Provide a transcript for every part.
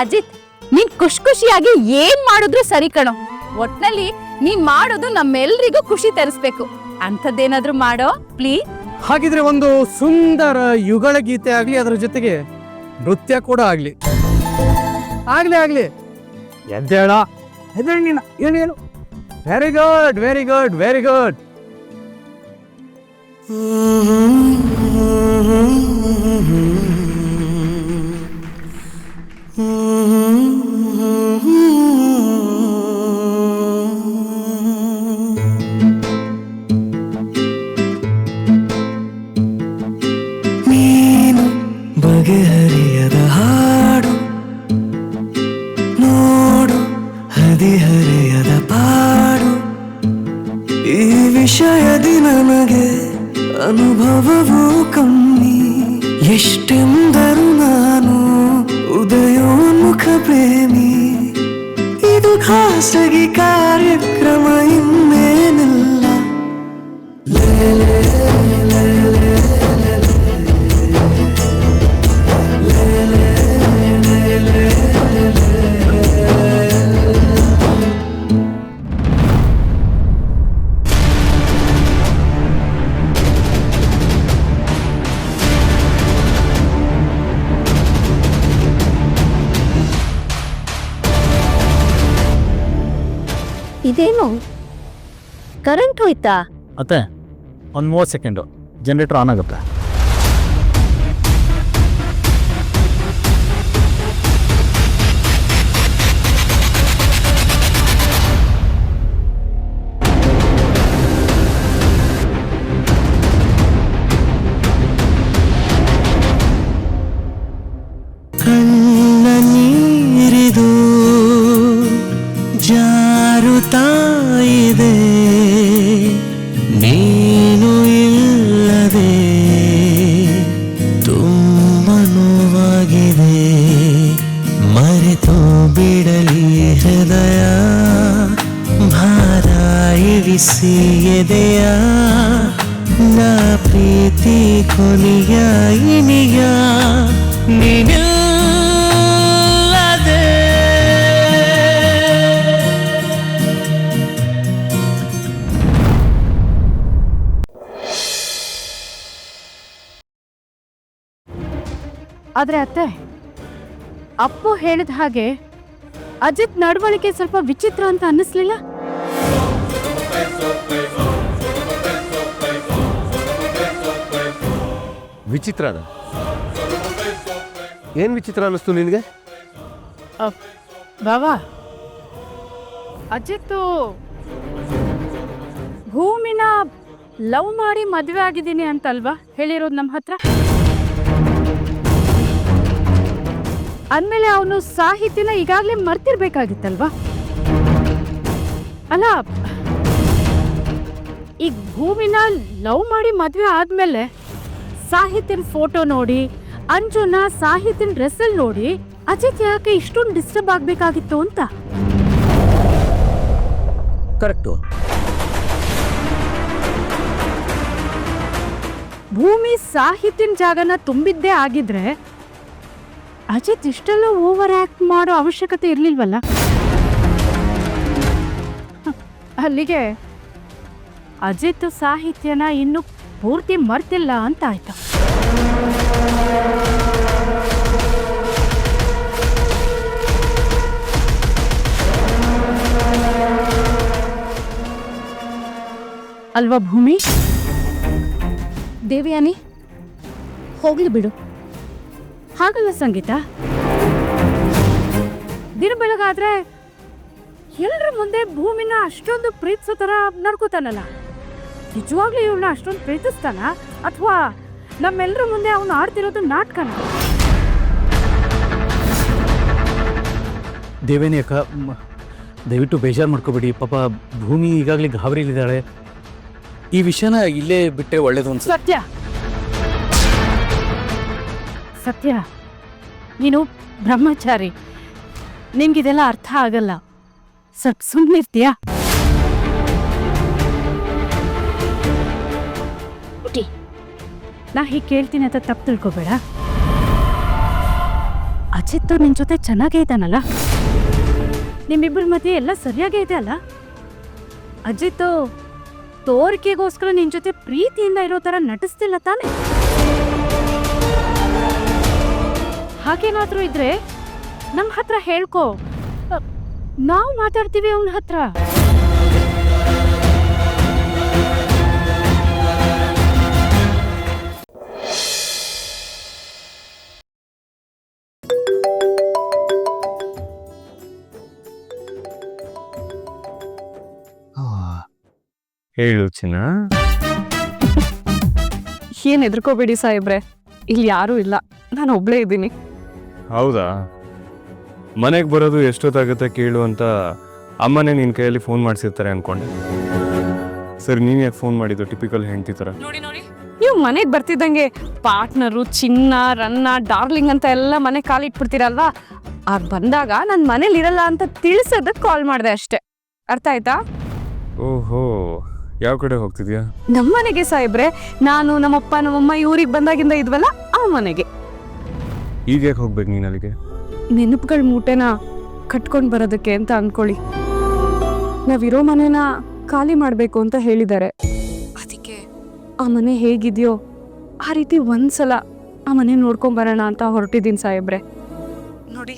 ಅಜಿತ್ ನೀನ್ ಖುಷಿ ಖುಷಿಯಾಗಿ ಏನ್ ಮಾಡಿದ್ರು ಸರಿ ಕಣೋ. ಒಟ್ನಲ್ಲಿ ನೀನ್ ಮಾಡೋದು ನಮ್ಮೆಲ್ರಿಗೂ ಖುಷಿ ತರಿಸ್ಬೇಕು. ಅಂಥದ್ದೇನಾದ್ರೂ ಮಾಡೋ ಪ್ಲೀಸ್. ಹಾಗಿದ್ರೆ ಒಂದು ಸುಂದರ ಯುಗಳ ಗೀತೆ ಆಗ್ಲಿ ಅದರ ಜೊತೆಗೆ ನೃತ್ಯ ಕೂಡ ಆಗ್ಲಿ. ಆಗ್ಲಿ ಆಗ್ಲಿ. ಎದ್ದೇಳ ಎದ್ದೇಳ ನೀನು ಏನು ಏನು? Very good very good very good ಖಾಸಗಿ ಕಾರ್ಯಕ್ರಮ ಇನ್ನೇನಿಲ್ಲ ಇದೇನು ಕರೆಂಟ್ ಹೋಯ್ತಾ? ಅತ್ತೆ ಒಂದು ಮೂವತ್ತು ಸೆಕೆಂಡು. ಜನರೇಟರ್ ಆನ್ ಆಗುತ್ತೆ. ಬಿಡಲಿ ಹೃದಯ ಭಾರ ಇಳಿಸಿ ಎದೆಯ ನಾ ಪ್ರೀತಿ ಕೊನೆಯ ಇನಿಯ ಆದ್ರೆ ಅತ್ತೆ ಅಪ್ಪು ಹೇಳಿದ ಹಾಗೆ ಅಜಿತ್ ನಡವಳಿಕೆ ಸ್ವಲ್ಪ ವಿಚಿತ್ರ ಅಂತ ಅನ್ನಿಸ್ಲಿಲ್ಲ? ವಿಚಿತ್ರ ಅದ. ಏನು ವಿಚಿತ್ರ ಅನ್ನಿಸ್ತು ನಿನಗೆ? ಬಾವಾ ಅಜಿತ್ ಭೂಮಿನ ಲವ್ ಮಾಡಿ ಮದುವೆ ಆಗಿದ್ದೀನಿ ಅಂತಲ್ವಾ? ಹೇಳಿರೋದು ನಮ್ಮ ಹತ್ರ ಅಂದಮೇಲೆ ಅವನು ಸಾಹಿತ್ಯನ ಈಗಾಗಲೇ ಮರ್ತಿರ್ಬೇಕಾಗಿತ್ತಲ್ವಾ? ಅಲ್ಲ ಈಗ ಭೂಮಿನ ಲವ್ ಮಾಡಿ ಮದುವೆ ಆದ್ಮೇಲೆ ಸಾಹಿತ್ಯನ ಫೋಟೋ ನೋಡಿ ಅಂಜುನ ಸಾಹಿತ್ಯನ ಡ್ರೆಸ್ಸಲ್ಲಿ ನೋಡಿ ಅಜಿತ್ ಯಾಕೆ ಇಷ್ಟೊಂದು ಡಿಸ್ಟರ್ಬ್ ಆಗಬೇಕಾಗಿತ್ತು ಅಂತ? ಕರೆಕ್ಟು. ಭೂಮಿ ಸಾಹಿತ್ಯನ ಜಾಗನ ತುಂಬಿದ್ದೇ ಆಗಿದ್ರೆ ಅಜಿತ್ ಇಷ್ಟೆಲ್ಲ ಓವರ್ ಆಕ್ಟ್ ಮಾಡೋ ಅವಶ್ಯಕತೆ ಇರಲಿಲ್ವಲ್ಲ? ಅಲ್ಲಿಗೆ ಅಜಿತ್ ಸಾಹಿತ್ಯನ ಇನ್ನು ಪೂರ್ತಿ ಮರ್ತಿಲ್ಲ ಅಂತ ಆಯ್ತು ಅಲ್ವಾ ಭೂಮಿ? ದೇವಿಯಾನಿ, ಹೋಗ್ಲಿ ಬಿಡು. ಹಾಗಲ್ಲ ಸಂಗೀತ ದಿನ ಬೆಳಗಾದ್ರೆ ಎಲ್ಲರ ಮುಂದೆ ಭೂಮಿನ ಅಷ್ಟೊಂದು ಪ್ರೀತಿಸೋ ಥರ ನಡ್ಕೋತಾನಲ್ಲ. ನಿಜವಾಗ್ಲೂ ಇವಳನ್ನ ಅಷ್ಟೊಂದು ಪ್ರೀತಿಸ್ತಾನ? ಅಥವಾ ನಮ್ಮೆಲ್ಲರ ಮುಂದೆ ಅವನು ಆಡ್ತಿರೋದು ನಾಟಕನ? ದೇವೇನಿ ಅಕ್ಕ ಮ್, ದಯವಿಟ್ಟು ಬೇಜಾರು ಮಾಡ್ಕೋಬೇಡಿ. ಪಾಪ ಭೂಮಿ ಈಗಾಗಲೇ ಗಾಬರಿಲಿದ್ದಾಳೆ ಈ ವಿಷಯನ ಇಲ್ಲೇ ಬಿಟ್ಟರೆ ಒಳ್ಳೇದು ಅನ್ಸುತ್ತೆ. ಸತ್ಯ. ಸತ್ಯ? ನೀನು ಬ್ರಹ್ಮಚಾರಿ. ನಿಮ್ಗಿದೆಲ್ಲ ಅರ್ಥ ಆಗಲ್ಲ. ಸ್ವಲ್ಪ ಸುಮ್ಮನಿರ್ತೀಯಾ ಪುಟಿ ನಾ ಹೀಗೆ ಕೇಳ್ತೀನಿ ಅಂತ ತಪ್ಪು ತಿಳ್ಕೊಬೇಡ. ಅಜಿತ್ ನಿನ್ ಜೊತೆ ಚೆನ್ನಾಗೇ ಇದ್ದಾನಲ್ಲ? ನಿಮ್ಮಿಬ್ಬರ ಮಧ್ಯೆ ಎಲ್ಲ ಸರಿಯಾಗೇ ಇದೆ ಅಲ್ಲ? ಅಜಿತ್ ತೋರಿಕೆಗೋಸ್ಕರ ನಿನ್ ಜೊತೆ ಪ್ರೀತಿಯಿಂದ ಇರೋ ತರ ನಟಿಸ್ತಿಲ್ಲ ತಾನೆ? ಹಾಗೇನಾದ್ರೂ ಇದ್ರೆ ನಮ್ ಹತ್ರ ಹೇಳ್ಕೊ. ನಾವು ನಾವ್ ಮಾತಾಡ್ತೀವಿ ಅವನ ಹತ್ರ. ಹೇಳು ಚಿನ್ನ. ಏನ್ ಹೆದರ್ಕೋಬೇಡಿ ಸಾಹೇಬ್ರೆ. ಇಲ್ಲಿ ಯಾರೂ ಇಲ್ಲ. ನಾನು ಒಬ್ಳೇ ಇದ್ದೀನಿ. ಹೌದಾ? ಮನೆಗೆ ಬರೋದು ಎಷ್ಟೊತ್ತಾಗುತ್ತೆ ಕೇಳು ಅಂತ ಅಮ್ಮನೇ ನಿನ್ನ ಕೈಯಲ್ಲಿ ಫೋನ್ ಮಾಡಿಸಿರ್ತಾರೆ ಅನ್ಕೊಂಡೆ. ಸರಿ ನೀನು ಯಾಕೆ ಫೋನ್ ಮಾಡಿದ್ದು? ಟಿಪಿಕಲ್ ಹೆಂಡತಿ ಥರ ನೋಡಿ ನೋಡಿ. ನೀವು ಮನೆಗೆ ಬರ್ತಿದ್ದಂಗೆ ಪಾರ್ಟ್ನರು ಚಿನ್ನ ರನ್ನ ಡಾರ್ಲಿಂಗ್ ಅಂತ ಎಲ್ಲ ಮನೆ ಕಾಲಿಟ್ಬಿಡ್ತೀರಲ್ವಾ ಆಗ ಬಂದಾಗ ನಾನು ಮನೇಲಿ ಇರಲ್ಲ ಅಂತ ತಿಳಿಸೋದಕ್ಕೆ ಕಾಲ್ ಮಾಡಿದೆ ಅಷ್ಟೇ. ಅರ್ಥ ಆಯ್ತಾ? ಓಹೋ ಯಾವ ಕಡೆ ಹೋಗ್ತಿದ್ಯಾ? ನಮ್ಮ ಮನೆಗೆ ಸಾಹೇಬ್ರೆ ನಾನು ನಮ್ಮಪ್ಪ ನಮ್ಮಮ್ಮ ಇವ್ರಿಗೆ ಬಂದಾಗಿಂದ ಇದ್ವಲ್ಲ ಆ ಮನೆಗೆ. ಈಗ ಯಾಕೆ ಹೋಗ್ಬೇಕು ನೀನು ಅಲ್ಲಿಗೆ? ನೆನಪುಗಳ ಮೂಟೆನ ಕಟ್ಕೊಂಡು ಬರೋದಕ್ಕೆ ಅಂತ ಅನ್ಕೊಳ್ಳಿ. ನಾವಿರೋ ಮನೆನ ಖಾಲಿ ಮಾಡಬೇಕು ಅಂತ ಹೇಳಿದ್ದಾರೆ. ಅದಕ್ಕೆ ಆ ಮನೆ ಹೇಗಿದೆಯೋ ಆ ರೀತಿ ಒಂದ್ಸಲ ಆ ಮನೆ ನೋಡ್ಕೊಂಡ್ ಬರೋಣ ಅಂತ ಹೊರಟಿದ್ದೀನಿ ಸಾಹೇಬ್ರೆ. ನೋಡಿ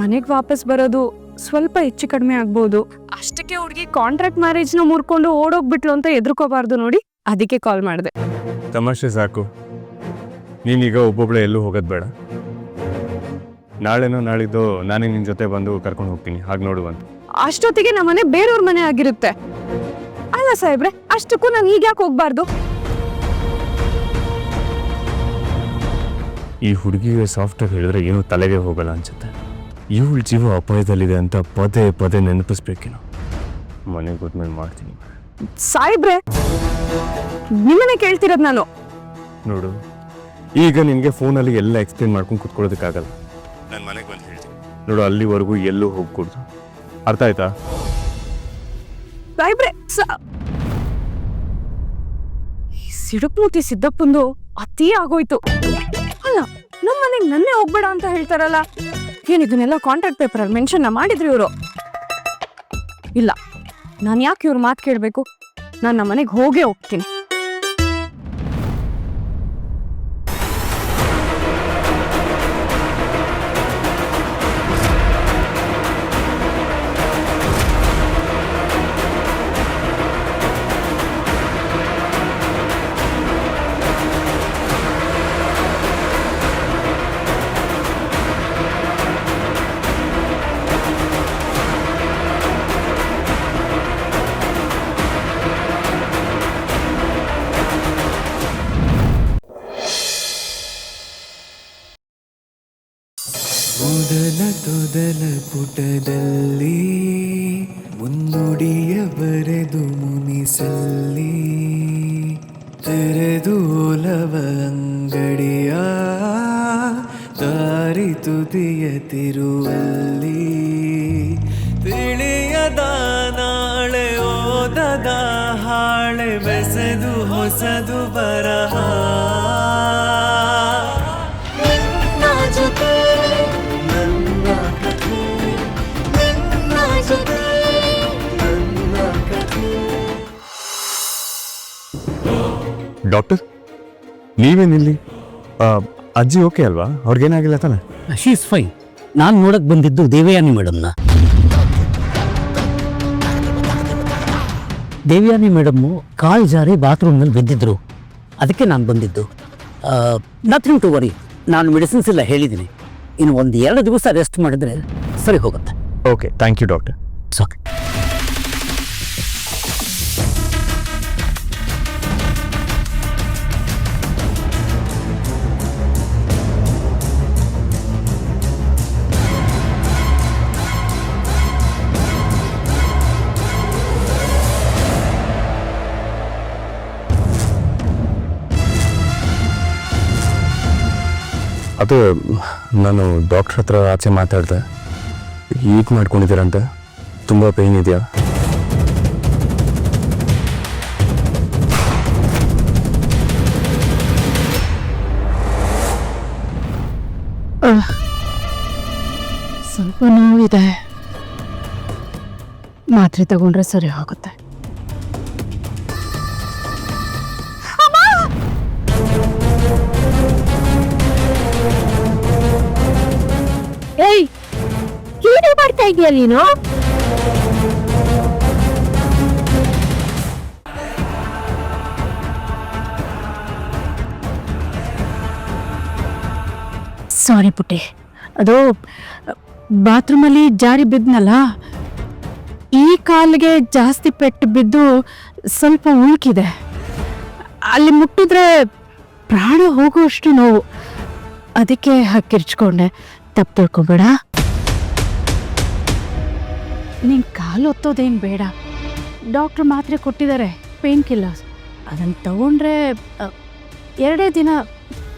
ಮನೆಗೆ ವಾಪಸ್ ಬರೋದು ಸ್ವಲ್ಪ ಹೆಚ್ಚು ಕಡಿಮೆ ಆಗ್ಬೋದು. ಅಷ್ಟಕ್ಕೆ ಹುಡುಗಿ ಕಾಂಟ್ರಾಕ್ಟ್ ಮ್ಯಾರೇಜ್ನ ಮುರ್ಕೊಂಡು ಓಡೋಗ್ಬಿಟ್ಲು ಅಂತ ಎದ್ರುಕೋಬಾರ್ದು ನೋಡಿ. ಅದಕ್ಕೆ ಕಾಲ್ ಮಾಡಿದೆ. ತಮಾಷೆ ಸಾಕು. ನೀನೀಗ ಒಬ್ಬೊಬ್ಳೆ ಎಲ್ಲೂ ಹೋಗೋದು ಬೇಡ. ನಾಳೆನೋ ನಾಳಿದ್ದು ನಾನೇ ನಿನ್ನ ಜೊತೆ ಬಂದು ಕರ್ಕೊಂಡು ಹೋಗ್ತೀನಿ. ಹಾಗೆ ನೋಡುವಂತ ಅಷ್ಟೊತ್ತಿಗೆ ನಮ್ಮನೆ ಬೇರೆಯವ್ರ ಮನೆ ಆಗಿರುತ್ತೆ. ಅಲ್ಲ ಸಾಹೇಬ್ರೆ ಅಷ್ಟಕ್ಕೂ ನಾನು ಈಗ ಯಾಕೆ ಹೋಗ್ಬಾರ್ದು? ಈ ಹುಡುಗಿಗೆ ಸಾಫ್ಟ್ವೇರ್ ಹೇಳಿದ್ರೆ ಏನೂ ತಲೆಗೆ ಹೋಗಲ್ಲ ಅನ್ಸುತ್ತೆ. ಇವಳ ಜೀವ ಅಪಾಯದಲ್ಲಿದೆ ಅಂತ ಪದೇ ಪದೇ ನೆನಪಿಸ್ಬೇಕೇನೋ ಮನೆಗೆ ಹೋದ್ಮೇಲೆ ಮಾಡ್ತೀನಿ. ಸಾಹೇಬ್ರೆ ನಿಮ್ಮನೆ ಕೇಳ್ತಿರೋದು ನಾನು. ನೋಡು ಈಗ ನಿನಗೆ ಫೋನಲ್ಲಿ ಎಲ್ಲ ಎಕ್ಸ್ಪ್ಲೇನ್ ಮಾಡ್ಕೊಂಡು ಕುತ್ಕೊಳ್ಳೋದಕ್ಕಾಗಲ್ಲ. ನಾನು ಮನೆಗೆ ಬಂದು ಹೇಳ್ತೀನಿ. ನೋಡು ಅಲ್ಲಿವರೆಗೂ ಎಲ್ಲೂ ಹೋಗ್ಕೊಡ್ದು. ಅರ್ಥ ಆಯ್ತಾ? ಸಾಹೇಬ್ರೆ ಸ- ಈ ಸಿಡುಕ್ಮೂತಿ ಸಿದ್ದಪ್ಪಂದು ಅತಿ ಆಗೋಯ್ತು. ಅಲ್ಲ ನಮ್ಮ ಮನೆಗೆ ನನ್ನೇ ಹೋಗ್ಬೇಡ ಅಂತ ಹೇಳ್ತಾರಲ್ಲ? ಏನ್ ಇದನ್ನೆಲ್ಲ ಕಾಂಟ್ರಾಕ್ಟ್ ಪೇಪರಲ್ಲಿ ಮೆನ್ಷನ್ ಮಾಡಿದ್ರು ಇವರು? ಇಲ್ಲ ನಾನು ಯಾಕೆ ಇವ್ರ ಮಾತು ಕೇಳಬೇಕು? ನಾನು ನಮ್ಮ ಮನೆಗೆ ಹೋಗೇ ಹೋಗ್ತೀನಿ. ಅಂಗಡಿಯ ದಾರಿ ತುದಿಯ ತಿರುವಲ್ಲಿ ತಿಳಿಯದ ನಾಳೆ ಓದದ ಹಾಳೆ ಬೆಸೆದು ಹೊಸದು ಬರಹ ಡಾಕ್ಟರ್? ನೀವೇನಿಲ್ಲಿ ಅಜ್ಜಿ ಓಕೆ ಅಲ್ವಾ? ಅವ್ರಿಗೇನಾಗಿಲ್ಲ ತಾನೆ? ಶೀಸ್ ಫೈನ್ ನಾನು ನೋಡಕ್ ಬಂದಿದ್ದು ದೇವಯಾನಿ ಮೇಡಮ್ನ. ದೇವಯಾನಿ ಮೇಡಮ್ಮು ಕಾಲ್ ಜಾರಿ ಬಾತ್ರೂಮ್ನಲ್ಲಿ ಬಿದ್ದಿದ್ರು. ಅದಕ್ಕೆ ನಾನು ಬಂದಿದ್ದು. ನಥಿಂಗ್ ಟು ವರಿ ನಾನು ಮೆಡಿಸಿನ್ಸ್ ಎಲ್ಲ ಹೇಳಿದ್ದೀನಿ. ಇನ್ನು ಒಂದು ಎರಡು ದಿವಸ ರೆಸ್ಟ್ ಮಾಡಿದ್ರೆ ಸರಿ ಹೋಗುತ್ತೆ. ಓಕೆ ಥ್ಯಾಂಕ್ ಯು ಡಾಕ್ಟರ್ ಸಾಕು ಅದು, ನಾನು ಡಾಕ್ಟ್ರ್ ಹತ್ರ ಆಚೆ ಮಾತಾಡಿದೆ. ಈಗ ಮಾಡ್ಕೊಂಡಿದ್ದೀರಂತೆ. ತುಂಬ ಪೇಯ್ನ್ ಇದೆಯಾ? ಸ್ವಲ್ಪ ನೋವಿದೆ. ಮಾತ್ರೆ ತಗೊಂಡ್ರೆ ಸರಿ ಹೋಗುತ್ತೆ ಮಾಡ್ತಾ ಇದೀಯ ನೀನು? ಸಾರಿ ಪುಟ್ಟಿ. ಅದು, ಬಾತ್ರೂಮಲ್ಲಿ ಜಾರಿ ಬಿದ್ನಲ್ಲ? ಈ ಕಾಲಿಗೆ ಜಾಸ್ತಿ ಪೆಟ್ಟು ಬಿದ್ದು ಸ್ವಲ್ಪ ಉಳುಕಿದೆ ಅಲ್ಲಿ ಮುಟ್ಟಿದ್ರೆ ಪ್ರಾಣ ಹೋಗುವಷ್ಟು ನೋವು. ಅದಕ್ಕೆ ಹಕ್ಕಿರ್ಚ್ಕೊಂಡೆ. ತಪ್ಪು ತಿಳ್ಕೊಬೇಡ. ನೀನು ಕಾಲು ಒತ್ತೋದೇನು ಬೇಡ. ಡಾಕ್ಟ್ರ್ ಮಾತ್ರೆ ಕೊಟ್ಟಿದ್ದಾರೆ ಪೇನ್ ಕಿಲ್ಲರ್ಸ್. ಅದನ್ನು ತಗೊಂಡ್ರೆ ಅ, ಎರಡೇ ದಿನ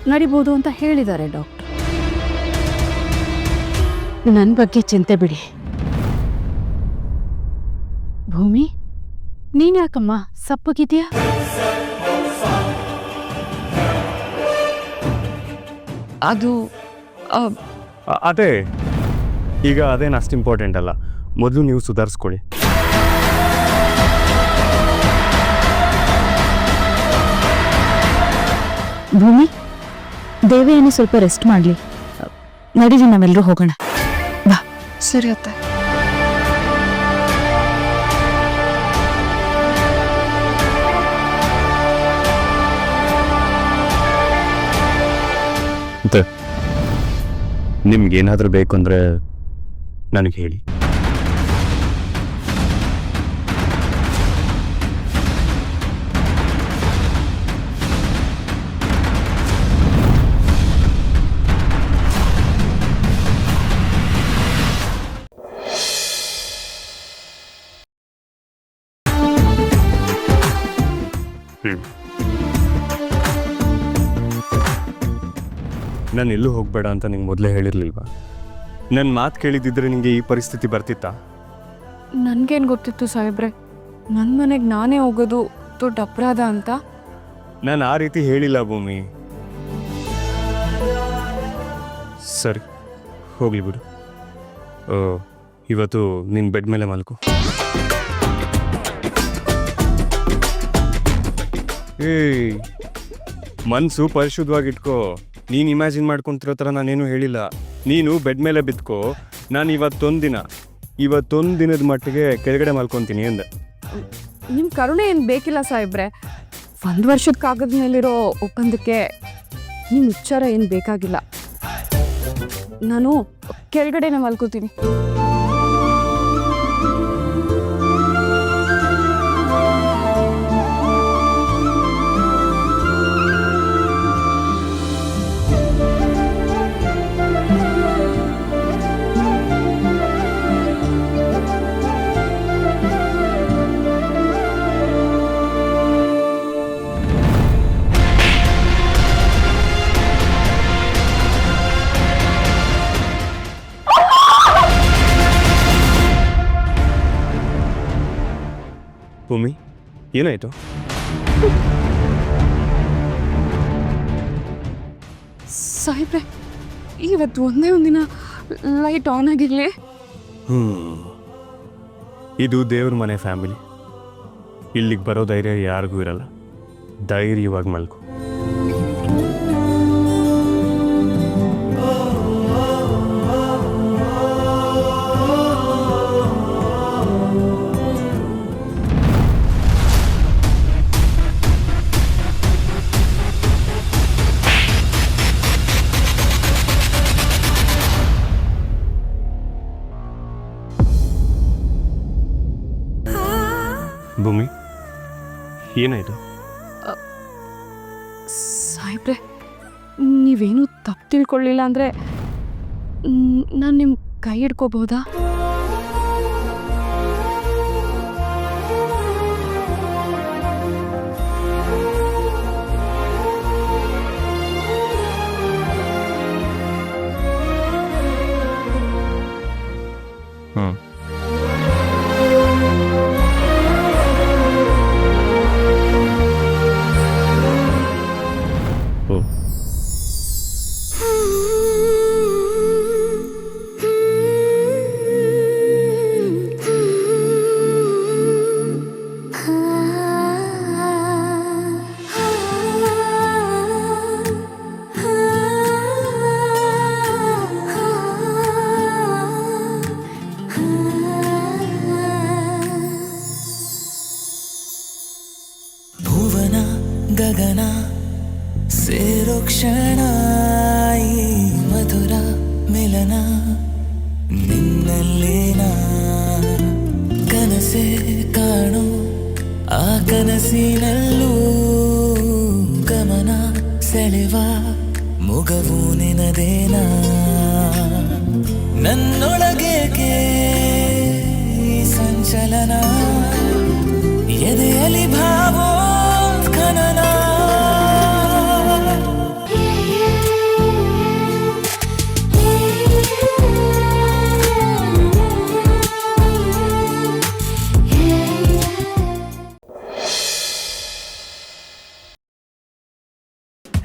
ನಡಿಬೋದು ಅಂತ ಹೇಳಿದ್ದಾರೆ ಡಾಕ್ಟರ್. ನನ್ನ ಬಗ್ಗೆ ಚಿಂತೆ ಬಿಡಿ. ಭೂಮಿ ನೀನ್ ಯಾಕಮ್ಮ ಸಪ್ಪಗಿದ್ಯಾ? ಅದು ಆ, ಅದೇ ಈಗ ಅದೇನು ಅಷ್ಟು ಇಂಪಾರ್ಟೆಂಟ್ ಅಲ್ಲ. ಮೊದಲು ನೀವು ಸುಧಾರಿಸ್ಕೊಳ್ಳಿ. ಭೂಮಿ ದೇವಿಯನ್ನು ಸ್ವಲ್ಪ ರೆಸ್ಟ್ ಮಾಡಲಿ. ನಡೀರಿ ನಾವೆಲ್ಲರೂ ಹೋಗೋಣ. ಬಾ. ಸರಿ ಅತ್ತೆ. ನಿಮ್ಗೇನಾದರೂ ಬೇಕು ಅಂದರೆ ನನಗೆ ಹೇಳಿ. ಹ್ಮ್. ನಾನು ಎಲ್ಲೂ ಹೋಗಬೇಡ ಅಂತ ನಿಂಗೆ ಮೊದಲೇ ಹೇಳಿರ್ಲಿಲ್ವಾ? ನನ್ನ ಮಾತು ಕೇಳಿದ್ದಿದ್ರೆ ನಿಂಗೆ ಈ ಪರಿಸ್ಥಿತಿ ಬರ್ತಿತ್ತಾ? ನನಗೇನು ಗೊತ್ತಿತ್ತು ಸಾಹೇಬ್ರೆ? ನನ್ನ ಮನೆಗೆ ನಾನೇ ಹೋಗೋದು ದೊಡ್ಡ ಅಪರಾಧ ಅಂತ? ನಾನು ಆ ರೀತಿ ಹೇಳಿಲ್ಲ ಭೂಮಿ. ಸರಿ ಹೋಗ್ಲಿ ಬಿಡು. ಇವತ್ತು ನಿನ್ನ ಬೆಡ್ ಮೇಲೆ ಮಲ್ಕೊ. ಏಯ್. ಮನ್ಸು ಪರಿಶುದ್ಧವಾಗಿಟ್ಕೋ ನೀನು ಇಮ್ಯಾಜಿನ್ ಮಾಡ್ಕೊಂತಿರೋ ಥರ ನಾನೇನು ಹೇಳಿಲ್ಲ. ನೀನು ಬೆಡ್ ಮೇಲೆ ಬಿತ್ಕೋ. ನಾನು ಇವತ್ತೊಂದು ದಿನ, ಇವತ್ತೊಂದು ದಿನದ ಮಟ್ಟಿಗೆ ಕೆಳಗಡೆ ಮಲ್ಕೊತೀನಿ ಅಂದೆ. ನಿಮ್ಮ ಕರುಣೆ ಏನು ಬೇಕಿಲ್ಲ ಸಾಹೇಬ್ರೆ? ಒಂದು ವರ್ಷದ ಕಾಗದ ಮೇಲಿರೋ ಒಪ್ಪಂದಕ್ಕೆ ನಿಮ್ಮ ಉಚ್ಚಾರ ಏನು ಬೇಕಾಗಿಲ್ಲ. ನಾನು ಕೆಳಗಡೆನೆ ಮಲ್ಕೋತೀನಿ. ಏನಾಯಿತು? ಸಾಹೇಬ್ರೆ ಇವತ್ತು ಒಂದೇ ಒಂದಿನ ಲೈಟ್ ಆನ್ ಆಗಿರಲಿ. ಹ್ಞೂ ಇದು ದೇವ್ರ ಮನೆ ಫ್ಯಾಮಿಲಿ ಇಲ್ಲಿಗೆ ಬರೋ ಧೈರ್ಯ ಯಾರಿಗೂ ಇರಲ್ಲ. ಧೈರ್ಯವಾಗಿ ಮಲ್ಕೊ. ತಿಳ್ಕೊಳ್ಳಿಲ್ಲ ಅಂದರೆ ನಾನು ನಿಮ್ಮ ಕೈ ಹಿಡ್ಕೋಬಹುದಾ?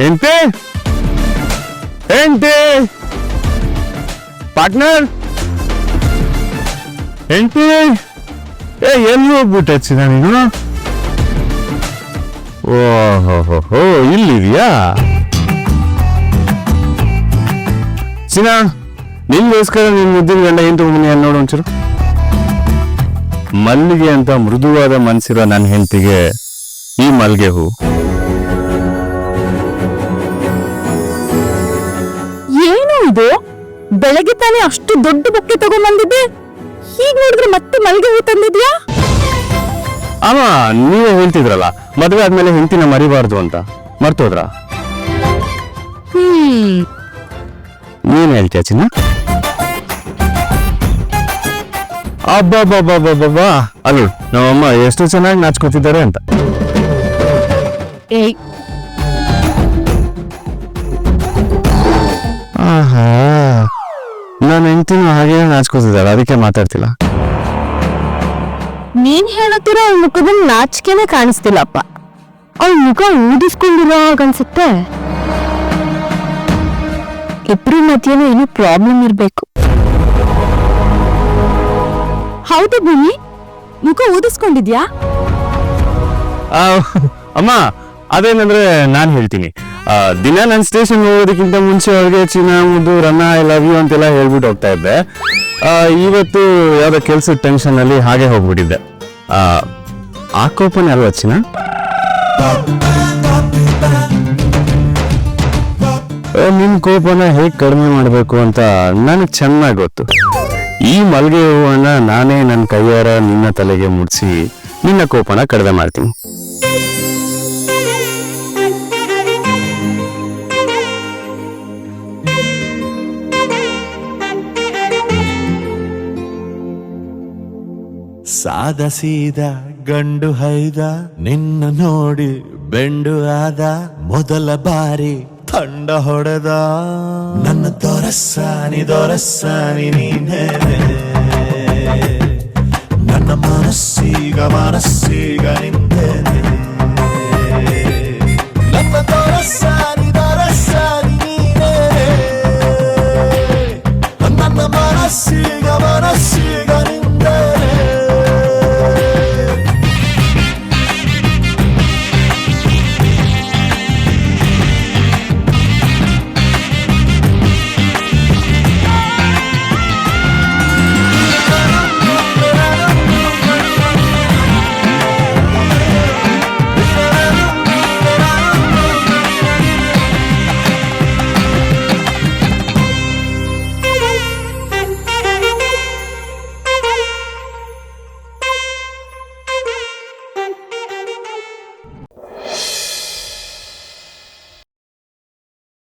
ఏంటి? ఏంటి? పార్ట్నర్? ಎಂತೆ ಏ, ಎಲ್ಲಿ ಹೋಗ್ಬಿಟ್ಟೆ ಚಿನ್ನ ನೀನು ಓಹೋ ಹೋ ಹೋ ಇಲ್ಲಿದೆಯಾ? ಚಿನಾ ನಿನ್ಗೋಸ್ಕರ ನಿನ್ ಮುದ್ದಿನ ಗಂಡ ಏನ್ ತಗೊಂಬನಿ ಅಲ್ಲಿ ನೋಡು ಒಂಚೂರು. ಮಲ್ಲಿಗೆ ಅಂತ ಮೃದುವಾದ ಮನಸ್ಸಿರೋ ನನ್ನ ಹೆಂಡತಿಗೆ ಈ ಮಲ್ಲಿಗೆ ಹೂ. ಏನು ಇದು? ಬೆಳಗ್ಗೆ ತಾನೇ ಅಷ್ಟು ದೊಡ್ಡ ಬೊಕ್ಕೆ ತಗೊಂಡ್ಬಂದಿದ್ದೆ? ಹೀಗ್ ನೋಡಿದ್ರೆ ಮತ್ತೆ ಮಲ್ಗೆ ಹೂ ತಂದಿದ್ಯಾ? ಅಮ್ಮ ನೀವೇ ಹೇಳ್ತಿದ್ರಲ್ಲ ಮದುವೆ ಆದ್ಮೇಲೆ ಹೆಂಡತಿನ ಮರಿಬಾರ್ದು ಅಂತ. ಮರ್ತೋದ್ರ? ಹ್ಮ್. ನೀನ್ ಹೇಳ್ತೀಯ ಚಿನ್ನ? ಅಬ್ಬಬ್ಬಬ್ಬಬ್ಬಬ್ಬಾ ಅಲ್ಲು ನಮ್ಮಮ್ಮ ಎಷ್ಟು ಚೆನ್ನಾಗಿ ನಾಚ್ಕೋತಿದ್ದಾರೆ ಅಂತ. ಏಯ್. ಆಹಾ. ನನ್ನ ಹೆಂಡತಿನೂ ಹಾಗೆ ನಾಚ್ಕೋತಿದ್ದಾಳೆ ಅದಕ್ಕೆ ಮಾತಾಡ್ತಿಲ್ಲ. ನೀನ್ ಹೇಳತ್ತಿರೋ ಅವ್ಳ ಮುಖದಲ್ಲಿ ನಾಚಿಕೆನೆ ಕಾಣಿಸ್ತಿಲ್ಲಪ್ಪ. ಅವ್ಳ ಮುಖ ಊದಿಸ್ಕೊಂಡಿರೋ ಅನ್ಸುತ್ತೆ. ಇಬ್ರು ಮಧ್ಯೆನೂ ಏನೋ ಪ್ರಾಬ್ಲಮ್ ಇರ್ಬೇಕು. ಹೌದು ಭೂಮಿ ಮುಖ ಊದಿಸ್ಕೊಂಡಿದ್ಯಾ? ಆ, ಅಮ್ಮ ಅದೇನಂದ್ರೆ ನಾನು ಹೇಳ್ತೀನಿ. ದಿನ ನನ್ನ ಸ್ಟೇಷನ್ ಹೋಗೋದಕ್ಕಿಂತ ಮುಂಚೆ ಅವ್ರಿಗೆ ಚಿನ್ನ ಮುದ್ದು ರನ್ನ ಐ ಲವ್ ಯು ಅಂತೆಲ್ಲ ಹೇಳ್ಬಿಟ್ಟು ಹೋಗ್ತಾ ಇದ್ದೆ. ಇವತ್ತು ಯಾವುದೋ ಕೆಲ್ಸದ ಟೆನ್ಷನ್ ಅಲ್ಲಿ ಹಾಗೆ ಹೋಗ್ಬಿಟ್ಟಿದ್ದೆ. ಆ, ಆ ಕೋಪನೇ ಅಲ್ವಾ ಚಿನ್ನ? ನಿಮ್ಮ ನಿನ್ ಕೋಪನ ಹೇಗ್ ಕಡಿಮೆ ಮಾಡಬೇಕು ಅಂತ ನನಗೆ ಚೆನ್ನಾಗಿ ಗೊತ್ತು. ಈ ಮಲ್ಗೆ ಹೂವನ್ನ ನಾನೇ ನನ್ನ ಕೈಯಾರ ನಿನ್ನ ತಲೆಗೆ ಮುಡ್ಸಿ ನಿನ್ನ ಕೋಪನ ಕಡಿಮೆ ಮಾಡ್ತೀನಿ. ಸಾದ ಸೀದ, ಗಂಡು ಹೈದ, ನಿನ್ನ ನೋಡಿ ಬೆಂಡು ಆದ, ಮೊದಲ ಬಾರಿ ತಂಡ ಹೊಡೆದ. ನನ್ನ ದೊರಸ್ಸಾನಿ ದೊರಸ್ಸಾನಿ ನೀನೇ. ನನ್ನ ಮನಸ್ಸೀಗ ಮನಸ್ಸೀಗ ನಿಂತೇನೆ. ನನ್ನ ದೊರಸ್ಸಾನಿ